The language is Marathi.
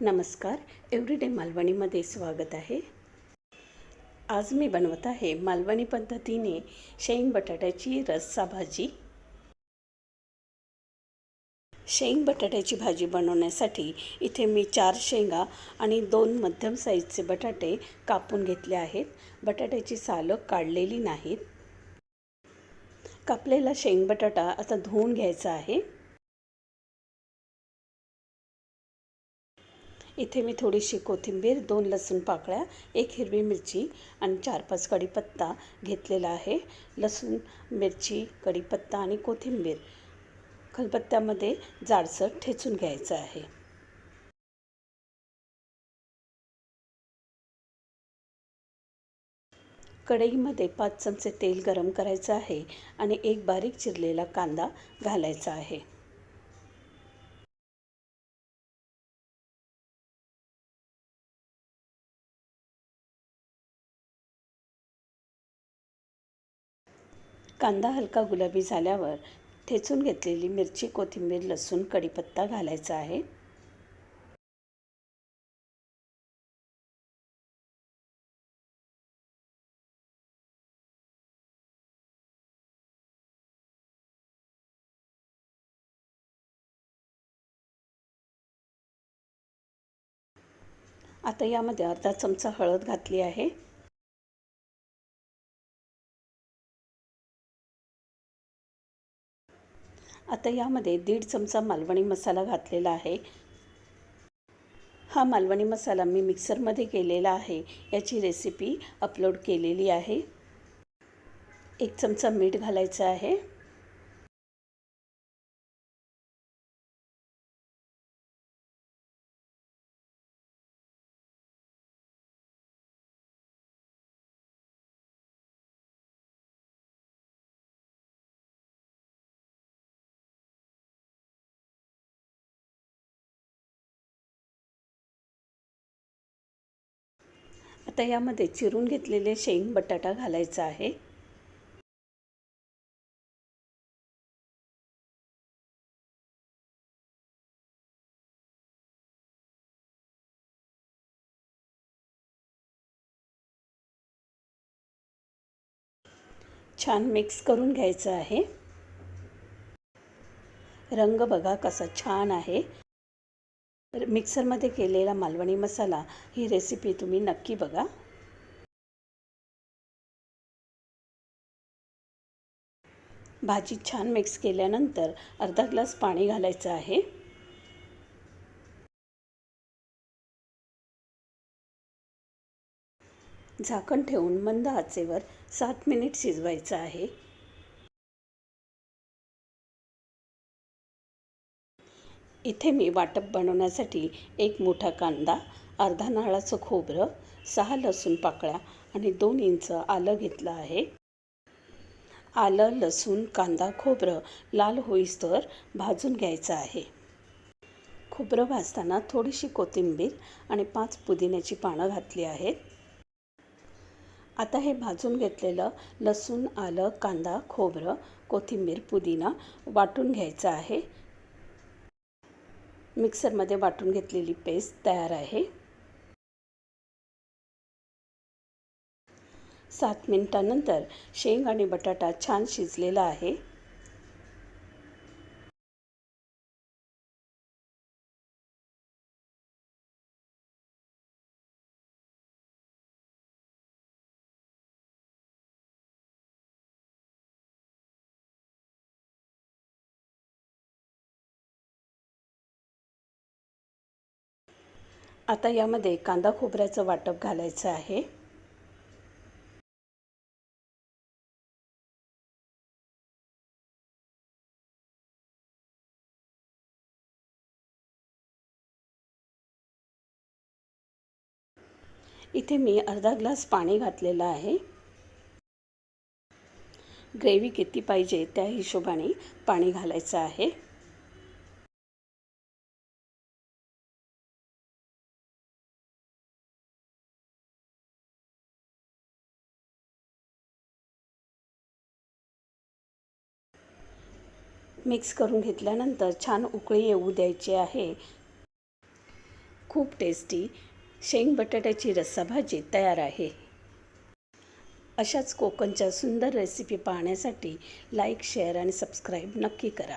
नमस्कार. एव्हरीडे मालवणीमध्ये स्वागत आहे. आज मी बनवत आहे मालवणी पद्धतीने शेंग बटाट्याची रस्सा भाजी. शेंग बटाट्याची भाजी बनवण्यासाठी इथे मी चार शेंगा आणि दोन मध्यम साईजचे बटाटे कापून घेतले आहेत. बटाट्याची सालं काढलेली नाहीत. कापलेला शेंग बटाटा आता धुवून घ्यायचा आहे. इथे मी थोडीशी कोथिंबीर दोन लसूण पाकळ्या एक हिरवी मिरची आणि चार पाच कढीपत्ता घेतलेला आहे. लसूण मिरची कढीपत्ता आणि कोथिंबीर खलबत्त्यामध्ये जाडसर ठेचून घ्यायचं आहे. कढईमध्ये पाच चमचे तेल गरम करायचं आहे आणि एक बारीक चिरलेला कांदा घालायचा आहे. कांदा हलका गुलाबी झाल्यावर ठेचून घेतलेली मिरची कोथिंबीर लसूण कढीपत्ता घालायचा आहे. आता यामध्ये अर्धा चमचा हळद घातली आहे. आता यामध्ये दीड चमचा मालवणी मसाला घातलेला आहे. हा मालवणी मसाला मी मिक्सरमध्ये केलेला आहे. याची रेसिपी अपलोड केलेली आहे. एक चमचा मीठ घालायचं आहे. आता यामध्ये चिरून घेतलेले शेंग बटाटा घालायचा आहे. छान मिक्स करून घ्यायचं आहे. रंग बघा कसा छान आहे. मिक्सरमध्ये केलेला मालवणी मसाला ही रेसिपी तुम्ही नक्की बघा. भाजी छान मिक्स केल्यानंतर अर्धा ग्लास पाणी घालायचं आहे. झाकण ठेवून मंद आचेवर सात मिनिट शिजवायचं आहे. इथे मी वाटप बनवण्यासाठी एक मोठा कांदा अर्धा नारळाचं खोबरं सहा लसूण पाकळ्या आणि दोन इंच आलं घेतलं आहे. आलं लसूण कांदा खोबरं लाल होईस्तर भाजून घ्यायचं आहे. खोबरं भाजताना थोडीशी कोथिंबीर आणि पाच पुदिन्याची पानं घातली आहेत. आता हे भाजून घेतलेलं लसूण आलं कांदा खोबरं कोथिंबीर पुदिना वाटून घ्यायचं आहे. मिक्सरमध्ये वाटून घेतलेली पेस्ट तयार आहे. सात मिनटानंतर शेंग आणि बटाटा छान शिजलेला आहे. आता यामध्ये कांदा खोबऱ्याचं वाटप घालायचं आहे. इथे मी अर्धा ग्लास पाणी घातलेलं आहे. ग्रेव्ही किती पाहिजे त्या हिशोबाने पाणी घालायचं आहे. मिक्स करून घेतल्यानंतर छान उकळी येऊ द्यायची आहे. खूप टेस्टी शेंग बटाट्याची रस्साभाजी तयार आहे. अशाच कोकणच्या सुंदर रेसिपी पाहण्यासाठी लाईक शेअर आणि सबस्क्राईब नक्की करा.